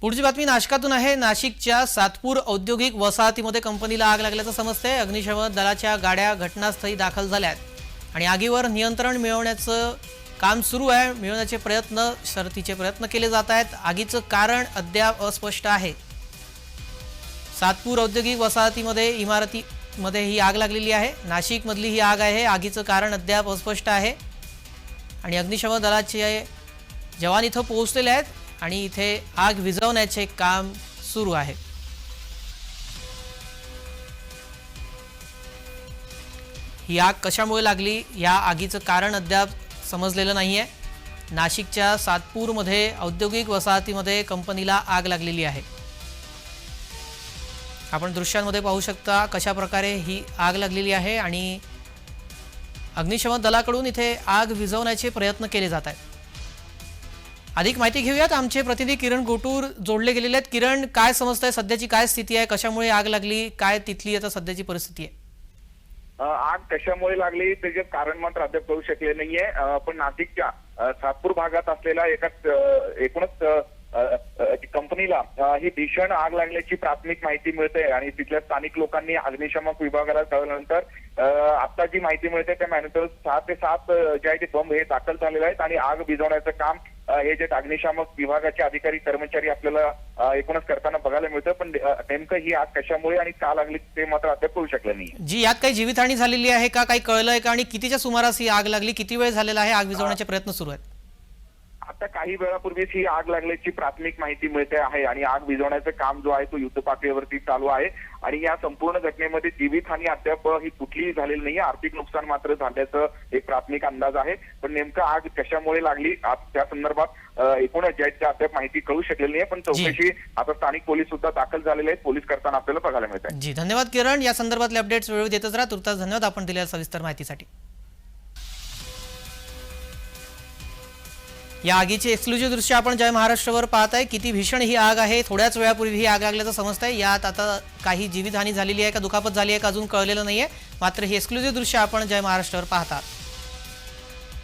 पुढची बातमी नाशकातून आहे. नाशिकच्या सातपूर औद्योगिक वसाहतीमध्ये कंपनीला आग लागल्याचं समजतंय. अग्निशमन दलाच्या गाड्या घटनास्थळी दाखल झाल्यात. आणि आगीवर नियंत्रण मिळवण्याचं काम सुरू आहे. मिळवण्याचे प्रयत्न शर्तीचे प्रयत्न केले जात आहेत. आगीचं कारण अद्याप अस्पष्ट आहे. सातपूर औद्योगिक वसाहतीमध्ये इमारतीमध्ये ही आग लागलेली आहे. नाशिकमधली ही आग आहे. आगीचं कारण अद्याप अस्पष्ट आहे. आणि अग्निशमन दलाचे जवान इथं पोहोचलेले आहेत. आणि इथे आग विझवण्याचे काम सुरू आहे. ही आग कशामुळे लागली? या आगीचं कारण अद्याप समजलेलं नाही आहे नाशिकच्या सातपूरमध्ये औद्योगिक वसाहतीमध्ये कंपनीला आग लागलेली आहे. आपण दृश्यांमध्ये पाहू शकता कशा प्रकारे ही आग लागलेली आहे आणि अग्निशमन दलाकडून इथे आग विझवण्याचे प्रयत्न केले जात आहेत. अधिक माहिती घेऊयात. आमचे प्रतिनिधी किरण गोटूर जोडले गेलेले आहेत. किरण काय समजतंय? सध्याची काय स्थिती आहे? कशामुळे आग लागली? काय तिथली आता सध्याची परिस्थिती आहे? आग कशामुळे लागली? त्याचे कारण मात्र अद्याप कळू शकले नाहीये. पण नाशिकच्या सातपूर भागात असलेल्या एका एकूणच कंपनीला ही भीषण आग लागल्याची प्राथमिक माहिती मिळते आणि तिथल्या स्थानिक लोकांनी अग्निशमक विभागाला कळल्यानंतर आता जी माहिती मिळते त्या मॅनेजर सहा ते सात जे आहे ते बंब हे दाखल झालेले आहेत आणि आग भिजवण्याचं काम हे जे अग्निशामक विभागाचे अधिकारी कर्मचारी आपल्याला एकूणच करताना बघायला मिळतं. पण नेमकं ही आग कशामुळे आणि का लागली ते मात्र अद्याप कळू शकलं नाही जी यात काही जीवितहानी झालेली आहे का? काही कळलंय का? आणि कितीच्या सुमारास ही आग लागली? किती वेळ झालेला आहे? आग विझवण्याचे प्रयत्न सुरू आहेत? आता काही वेळापूर्वीच ही आग लागल्याची प्राथमिक माहिती मिळते आहे आणि आग विझवण्याचं काम जो आहे तो युद्ध पातळीवरती चालू आहे. आणि या संपूर्ण घटनेमध्ये जीवितहानी अद्याप ही कुठलीही झालेली नाही आर्थिक नुकसान मात्र झाल्याचं एक प्राथमिक अंदाज आहे. पण नेमकं आग कशामुळे लागली? त्या संदर्भात एकूणच ज्या आहेत त्या अद्याप माहिती कळू शकलेली नाही पण चौकशी आता स्थानिक पोलीस सुद्धा दाखल झालेले आहेत. पोलीस करताना आपल्याला बघायला मिळत आहे जी धन्यवाद किरण. या संदर्भातले अपडेट्स वेळोवेळी देतच राहा. तुर्तास धन्यवाद आपण दिलेल्या सविस्तर माहितीसाठी. या आगीचे एक्सक्लुझिव्ह दृश्य आपण जय महाराष्ट्रावर पाहत आहे किती भीषण ही आग आहे थोड्याच वेळापूर्वी ही आग लागल्याचं समजत आहे यात आता काही जीवितहानी झालेली आहे का दुखापत झाली आहे का अजून कळलेलं नाही आहे मात्र ही एक्सक्लुझिव्ह दृश्य आपण जय महाराष्ट्रावर पाहतात